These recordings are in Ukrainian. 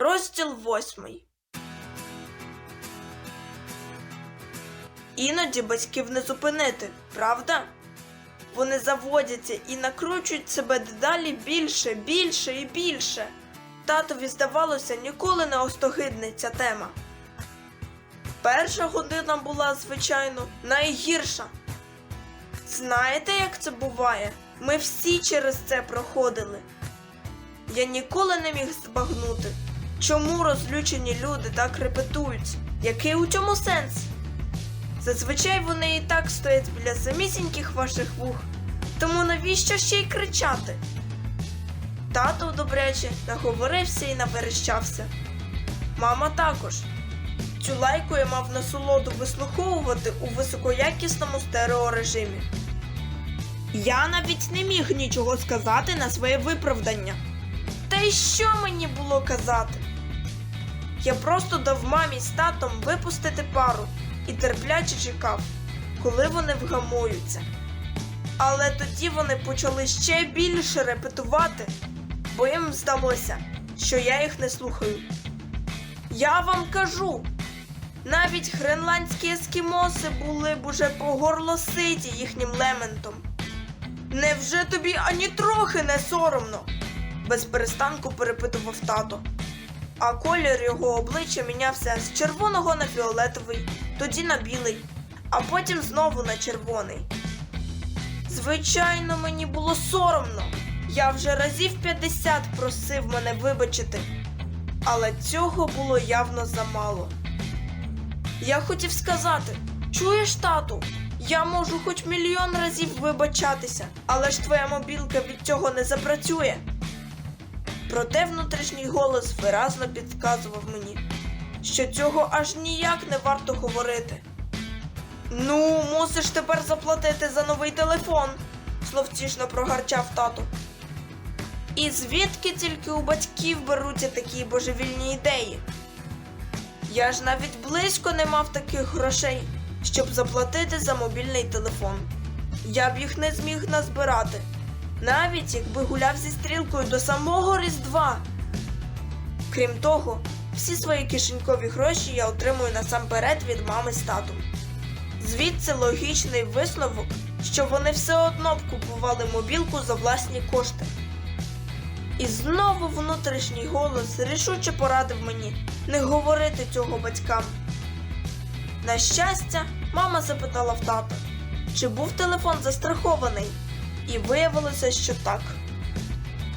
Розділ восьмий. Іноді батьків не зупинити, правда? Вони заводяться і накручують себе дедалі більше, більше і більше. Татові, здавалося, ніколи не остогидне ця тема. Перша година була, звичайно, найгірша. Знаєте, як це буває? Ми всі через це проходили. Я ніколи не міг збагнути, чому розлючені люди так репетують. Який у цьому сенс? Зазвичай вони і так стоять біля самісіньких ваших вух, тому навіщо ще й кричати? Тато добряче наговорився і наверещався. Мама також. Цю лайку я мав насолоду вислуховувати у високоякісному стереорежимі. Я навіть не міг нічого сказати на своє виправдання. Та й що мені було казати? Я просто дав мамі з татом випустити пару і терпляче чекав, коли вони вгамуються. Але тоді вони почали ще більше репетувати, бо їм здалося, що я їх не слухаю. Я вам кажу, навіть гренландські ескімоси були б уже по горло ситі їхнім лементом. Невже тобі ані трохи не соромно? без перестанку перепитував тато. А колір його обличчя мінявся з червоного на фіолетовий, тоді на білий, а потім знову на червоний. Звичайно, мені було соромно. Я вже разів 50 просив мене вибачити, але цього було явно замало. Я хотів сказати: чуєш, тату, я можу хоч мільйон разів вибачатися, але ж твоя мобілка від цього не запрацює. Проте внутрішній голос виразно підказував мені, що цього аж ніяк не варто говорити. Ну, мусиш тепер заплатити за новий телефон, словтішно прогарчав тато. І звідки тільки у батьків беруться такі божевільні ідеї? Я ж навіть близько не мав таких грошей, щоб заплатити за мобільний телефон. Я б їх не зміг назбирати, навіть якби гуляв зі стрілкою до самого Різдва. Крім того, всі свої кишенькові гроші я отримую насамперед від мами з татом. Звідси логічний висновок, що вони все одно б купували мобілку за власні кошти. І знову внутрішній голос рішуче порадив мені не говорити цього батькам. На щастя, мама запитала в тата, чи був телефон застрахований, і виявилося, що так.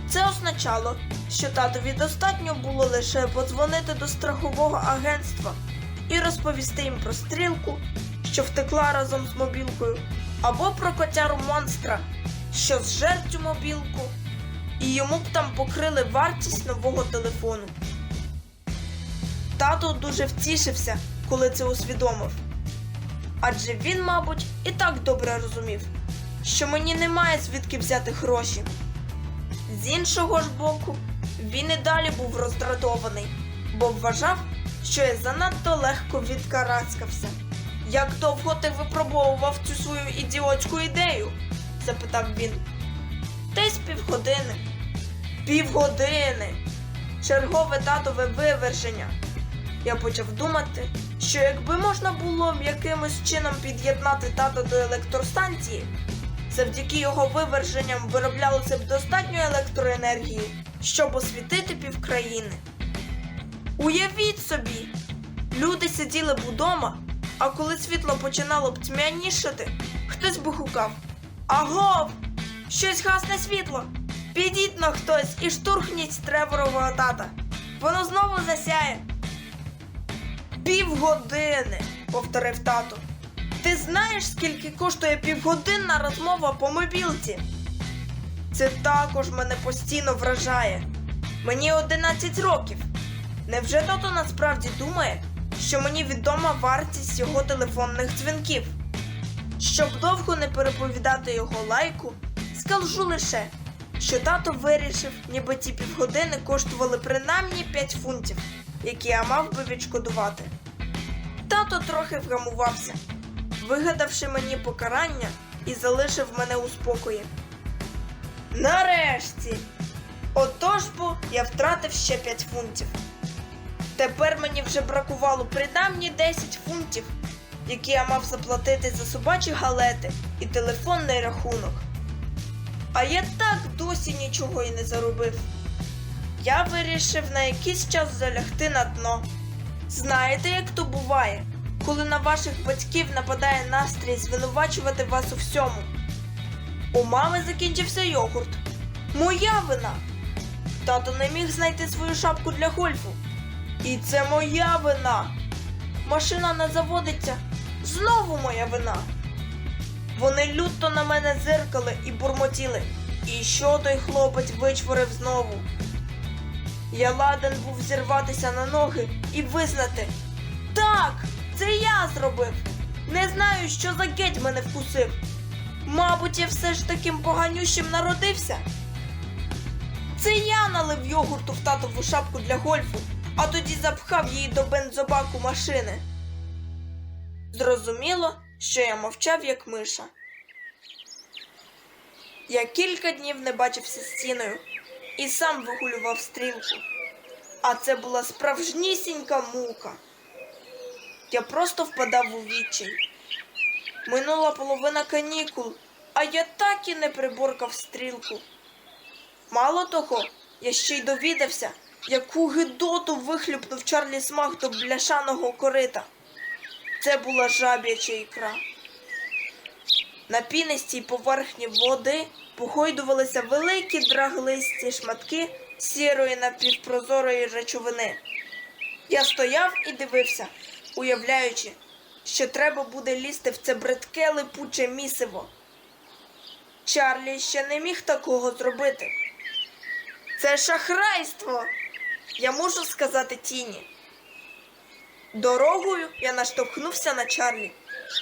Це означало, що татові достатньо було лише подзвонити до страхового агентства і розповісти їм про стрілку, що втекла разом з мобілкою, або про котяру монстра, що зжер цю мобілку, і йому б там покрили вартість нового телефону. Тато дуже втішився, коли це усвідомив. Адже він, мабуть, і так добре розумів, що мені немає звідки взяти гроші. З іншого ж боку, він і далі був роздратований, бо вважав, що я занадто легко відкараскався. Як довго ти випробовував цю свою ідіотську ідею? запитав він. Десь півгодини. Півгодини. Чергове татове виверження. Я почав думати, що якби можна було якимось чином під'єднати тата до електростанції, завдяки його виверженням вироблялося б достатньо електроенергії, щоб освітити півкраїни. Уявіть собі, люди сиділи б удома, а коли світло починало б тьмянішати, хтось би гукав Агов! Щось гасне світло! Підіть на хтось і штурхніть треворового тата. Воно знову засяє. Півгодини, повторив тато. Ти знаєш, скільки коштує півгодинна розмова по мобілці? Це також мене постійно вражає. Мені 11 років. Невже тато насправді думає, що мені відома вартість його телефонних дзвінків? Щоб довго не переповідати його лайку, скажу лише, що тато вирішив, ніби ті півгодини коштували принаймні 5 фунтів, які я мав би відшкодувати. Тато трохи вгамувався, вигадавши мені покарання і залишив мене у спокої. Нарешті! Отож бо я втратив ще 5 фунтів. Тепер мені вже бракувало принаймні 10 фунтів, які я мав заплатити за собачі галети і телефонний рахунок. А я так досі нічого і не заробив. Я вирішив на якийсь час залягти на дно. Знаєте, як то буває, коли на ваших батьків нападає настрій звинувачувати вас у всьому? У мами закінчився йогурт. Моя вина. Тато не міг знайти свою шапку для гольфу. І це моя вина. Машина не заводиться. Знову моя вина. Вони люто на мене зиркали і бурмотіли. І що той хлопець вичворив знову? Я ладен був зірватися на ноги і визнати. Так, це я зробив. Не знаю, що за геть мене вкусив. Мабуть, я все ж таким поганющим народився. Це я налив йогурту в татову шапку для гольфу, а тоді запхав її до бензобаку машини. Зрозуміло, що я мовчав як миша. Я кілька днів не бачився стіною і сам вигулював стрілку. А це була справжнісінька мука. Я просто впадав у відчай. Минула половина канікул, а я так і не приборкав стрілку. Мало того, я ще й довідався, яку гидоту вихлюпнув Чарлі смак до бляшаного корита. Це була жаб'яча ікра. На пінистій поверхні води погойдувалися великі драглисті шматки сірої напівпрозорої речовини. Я стояв і дивився, уявляючи, що треба буде лізти в це бридке липуче місиво. Чарлі ще не міг такого зробити. Це шахрайство. Я можу сказати тіні. Дорогою я наштовхнувся на Чарлі.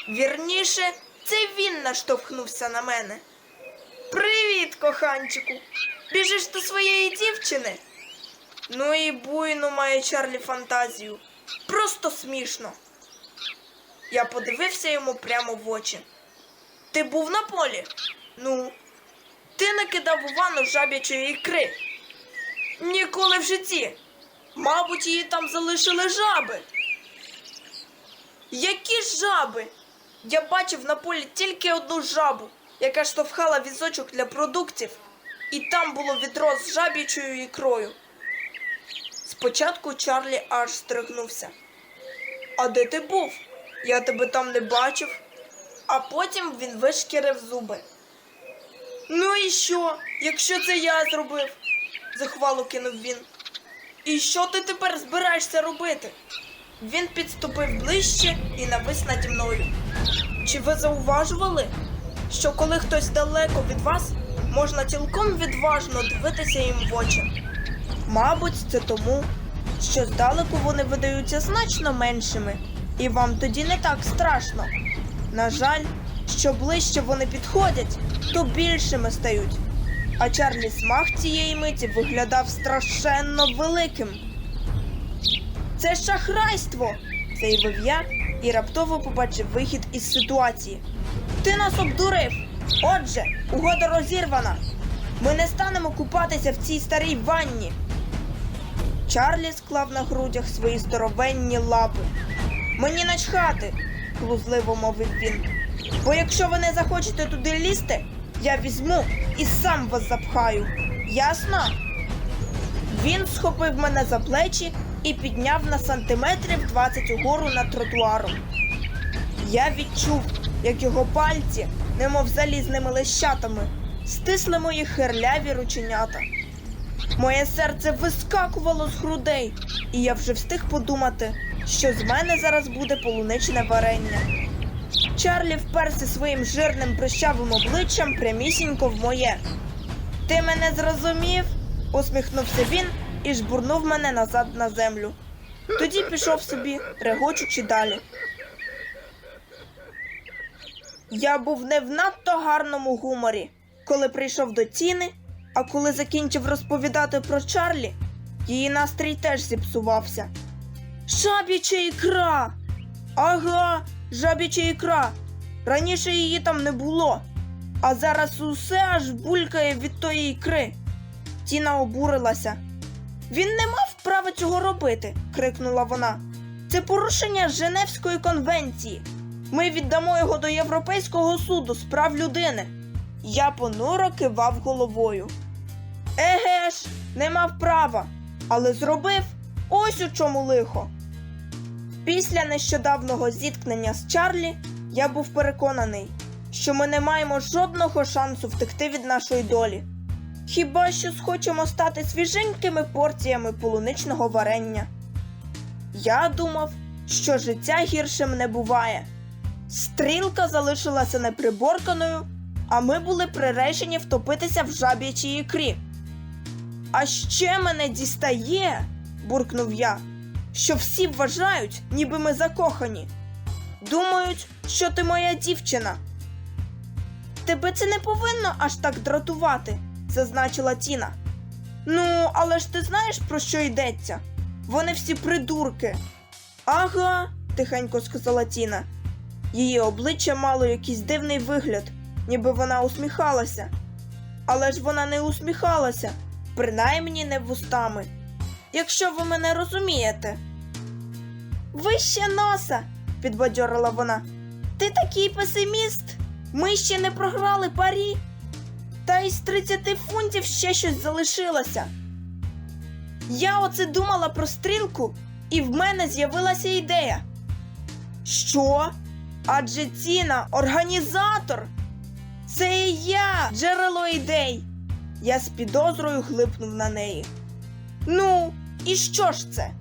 Вірніше, це він наштовхнувся на мене. Привіт, коханчику. Біжиш до своєї дівчини? Ну і буйну має Чарлі фантазію. Просто смішно. Я подивився йому прямо в очі. Ти був на полі? Ну, ти накидав у ванну жаб'ячої ікри. Ніколи в житті. Мабуть, її там залишили жаби. Які жаби? Я бачив на полі тільки одну жабу, яка штовхала візочок для продуктів, і там було відро з жаб'ячою ікрою. Спочатку Чарлі аж стригнувся. А де ти був? Я тебе там не бачив. А потім він вишкірив зуби. Ну і що, якщо це я зробив? захвало кинув він. І що ти тепер збираєшся робити? Він підступив ближче і навис наді мною. Чи ви зауважували, що коли хтось далеко від вас, можна цілком відважно дивитися їм в очі? Мабуть, це тому, що здалеку вони видаються значно меншими, і вам тоді не так страшно. На жаль, що ближче вони підходять, то більшими стають. А Чарлі Смах цієї миті виглядав страшенно великим. Це шахрайство, заявив я і раптово побачив вихід із ситуації. Ти нас обдурив. Отже, угода розірвана. Ми не станемо купатися в цій старій ванні. Чарлі склав на грудях свої здоровенні лапи. Мені начхати, глузливо мовив він. Бо якщо ви не захочете туди лізти, я візьму і сам вас запхаю. Ясно? Він схопив мене за плечі і підняв на сантиметрів 20 угору над тротуаром. Я відчув, як його пальці, немов залізними лещатами, стисли мої хирляві рученята. Моє серце вискакувало з грудей, і я вже встиг подумати, що з мене зараз буде полуничне варення. Чарлі вперся своїм жирним прищавим обличчям прямісінько в моє. Ти мене зрозумів? усміхнувся він і жбурнув мене назад на землю. Тоді пішов собі, регочучи далі. Я був не в надто гарному гуморі, коли прийшов до Тіни, а коли закінчив розповідати про Чарлі, її настрій теж зіпсувався. Жаб'яча ікра! Ага, жаб'яча ікра. Раніше її там не було, а зараз усе аж булькає від тої ікри. Тіна обурилася. Він не мав права цього робити, крикнула вона. Це порушення Женевської конвенції. Ми віддамо його до Європейського суду з прав людини. Я понуро кивав головою. Еге ж, не мав права, але зробив ось у чому лихо. Після нещодавнього зіткнення з Чарлі я був переконаний, що ми не маємо жодного шансу втекти від нашої долі. Хіба що схочемо стати свіженькими порціями полуничного варення. Я думав, що життя гіршим не буває. Стрілка залишилася неприборканою, а ми були приречені втопитися в жаб'ячій ікрі. А ще мене дістає, буркнув я, що всі вважають, ніби ми закохані. Думають, що ти моя дівчина. Тебе це не повинно аж так дратувати, зазначила Тіна. Ну, але ж ти знаєш, про що йдеться? Вони всі придурки. Ага, тихенько сказала Тіна. Її обличчя мало якийсь дивний вигляд, ніби вона усміхалася. Але ж вона не усміхалася, принаймні не вустами. Якщо ви мене розумієте. Вище носа, підбадьорила вона. Ти такий песиміст. Ми ще не програли парі. Та із 30 фунтів ще щось залишилося. Я оце думала про стрілку, і в мене з'явилася ідея. Що? Адже Ціна організатор. Це і я, джерело ідей. Я з підозрою глипнув на неї. Ну, і що ж це?